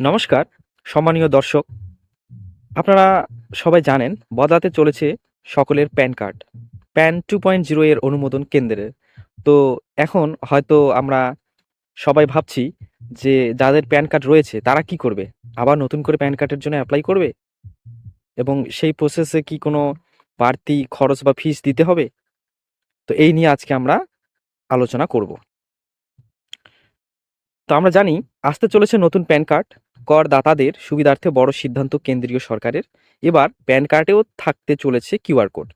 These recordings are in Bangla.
নমস্কার, সম্মানীয় দর্শক। আপনারা সবাই জানেন, বদলাতে চলেছে সকলের PAN card. PAN two point zero এর অনুমোদন কেন্দ্রের তো এখন হয়তো আমরা সবাই ভাবছি যে যাদের প্যান কার্ড রয়েছে, তারা কি করবে? আবার নতুন করে প্যান কার্ডের জন্য অ্যাপ্লাই করবে? এবং সেই প্রসেসে কি কোনো বাড়তি খরচ বা ফিস দিতে হবে? তো এই নিয়ে আজকে আমরা আলোচনা করব। তো আমরা জানি, আসতে চলেছে নতুন প্যান কার্ড। করদাতাদের সুবিধার্থে বড় সিদ্ধান্ত কেন্দ্রীয় সরকারের। এবার প্যান কার্ডেও থাকতে চলেছে কিউআর কোড।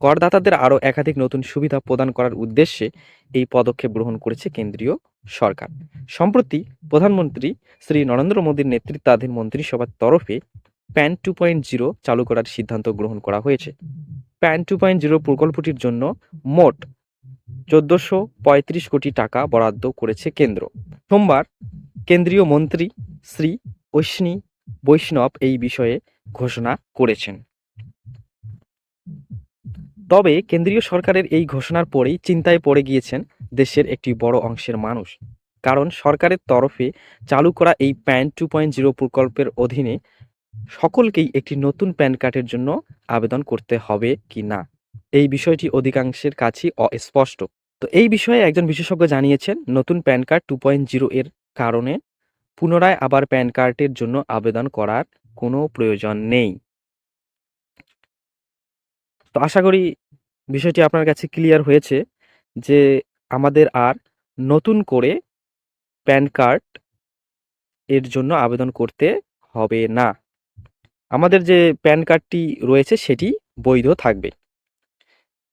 করদাতাদের আরও একাধিক নতুন সুবিধা প্রদান করার উদ্দেশ্যে এই পদক্ষেপ গ্রহণ করেছে কেন্দ্রীয় সরকার। সম্প্রতি প্রধানমন্ত্রী শ্রী নরেন্দ্র মোদীর নেতৃত্বাধীন মন্ত্রিসভার তরফে প্যান টু পয়েন্ট জিরো চালু করার সিদ্ধান্ত গ্রহণ করা হয়েছে। প্যান টু পয়েন্ট জিরো প্রকল্পটির জন্য মোট চোদ্দশো পঁয়ত্রিশ কোটি টাকা বরাদ্দ করেছে কেন্দ্র। সোমবার কেন্দ্রীয় মন্ত্রী শ্রী ঐষ্ণী বৈষ্ণব এই বিষয়ে ঘোষণা করেছেন। তবে কেন্দ্রীয় সরকারের এই ঘোষণার পরেই চিন্তায় পড়ে গিয়েছেন দেশের একটি বড় অংশের মানুষ। কারণ সরকারের তরফে চালু করা এই প্যান টু পয়েন্ট জিরো প্রকল্পের অধীনে সকলকেই একটি নতুন প্যান কার্ডের জন্য আবেদন করতে হবে কি না? এই বিষয়টি অধিকাংশের কাছেই অস্পষ্ট। তো এই বিষয়ে একজন বিশেষজ্ঞ জানিয়েছেন, নতুন PAN card two point zero এর কারণে পুনরায় আবার প্যান কার্ডের জন্য আবেদন করার কোনো প্রয়োজন নেই। তো আশা করি বিষয়টি আপনার কাছে ক্লিয়ার হয়েছে যে আমাদের আর নতুন করে প্যান কার্ড এর জন্য আবেদন করতে হবে না। আমাদের যে প্যান কার্ডটি রয়েছে সেটি বৈধ থাকবে।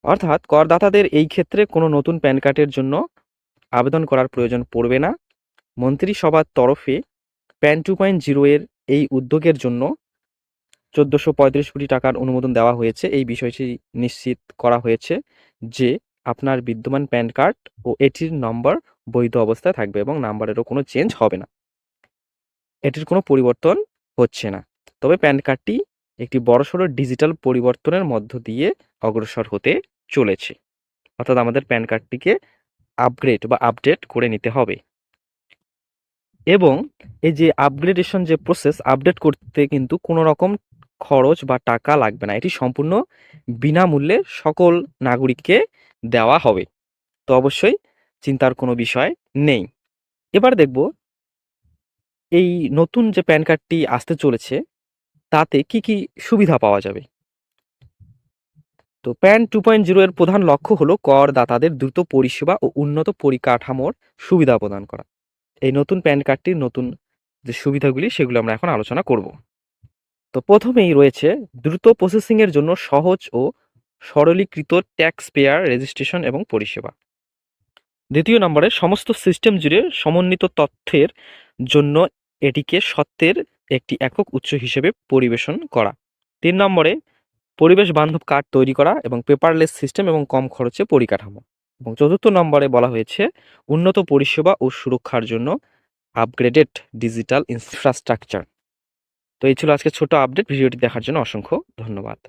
অর্থাৎ করদাতাদের এই ক্ষেত্রে কোনো নতুন প্যান কার্ডের জন্য আবেদন করার প্রয়োজন পড়বে না। মন্ত্রিসভার তরফে প্যান টু পয়েন্ট জিরো এর এই উদ্যোগের জন্য চোদ্দোশো পঁয়ত্রিশ কোটি টাকার অনুমোদন দেওয়া হয়েছে। এই বিষয়টি নিশ্চিত করা হয়েছে যে আপনার বিদ্যমান প্যান কার্ড ও এটির নম্বর বৈধ অবস্থায় থাকবে এবং নাম্বারেরও কোনো চেঞ্জ হবে না। এটির কোনো পরিবর্তন হচ্ছে না। তবে প্যান কার্ডটি একটি বড়সড় ডিজিটাল পরিবর্তনের মধ্য দিয়ে অগ্রসর হতে চলেছে। অর্থাৎ আমাদের প্যান কার্ডটিকে আপগ্রেড বা আপডেট করে নিতে হবে। এবং এই যে আপগ্রেডেশন যে প্রসেস আপডেট করতে কিন্তু কোনো রকম খরচ বা টাকা লাগবে না। এটি সম্পূর্ণ বিনামূল্যে সকল নাগরিককে দেওয়া হবে। তো অবশ্যই চিন্তার কোনো বিষয় নেই। এবার দেখব, এই নতুন যে প্যান কার্ডটি আসতে চলেছে, তাতে কি কি সুবিধা পাওয়া যাবে? তো প্যান টু পয়েন্ট জিরো এর প্রধান লক্ষ্য হলো করদাতাদের দ্রুত পরিষেবা ও উন্নত পরিকাঠামোর সুবিধা প্রদান করা। এই নতুন প্যান কার্ডটির নতুন যে সুবিধাগুলি, সেগুলো আমরা এখন আলোচনা করব। তো প্রথমেই রয়েছে দ্রুত প্রসেসিংয়ের জন্য সহজ ও সরলীকৃত ট্যাক্স পেয়ার রেজিস্ট্রেশন এবং পরিষেবা। দ্বিতীয় নম্বরে সমস্ত সিস্টেম জুড়ে সমন্বিত তথ্যের জন্য এটিকে সত্যের একটি একক উৎস হিসেবে পরিবেশন করা। তিন নম্বরে পরিবেশ বান্ধব কার্ড তৈরি করা এবং পেপারলেস সিস্টেম এবং কম খরচে পরিকাঠামো। এবং চতুর্থ নম্বরে বলা হয়েছে, উন্নত পরিষেবা ও সুরক্ষার জন্য আপগ্রেডেড ডিজিটাল ইনফ্রাস্ট্রাকচার তো এই ছিল আজকে ছোট আপডেট ভিডিওটি দেখার জন্য অসংখ্য ধন্যবাদ।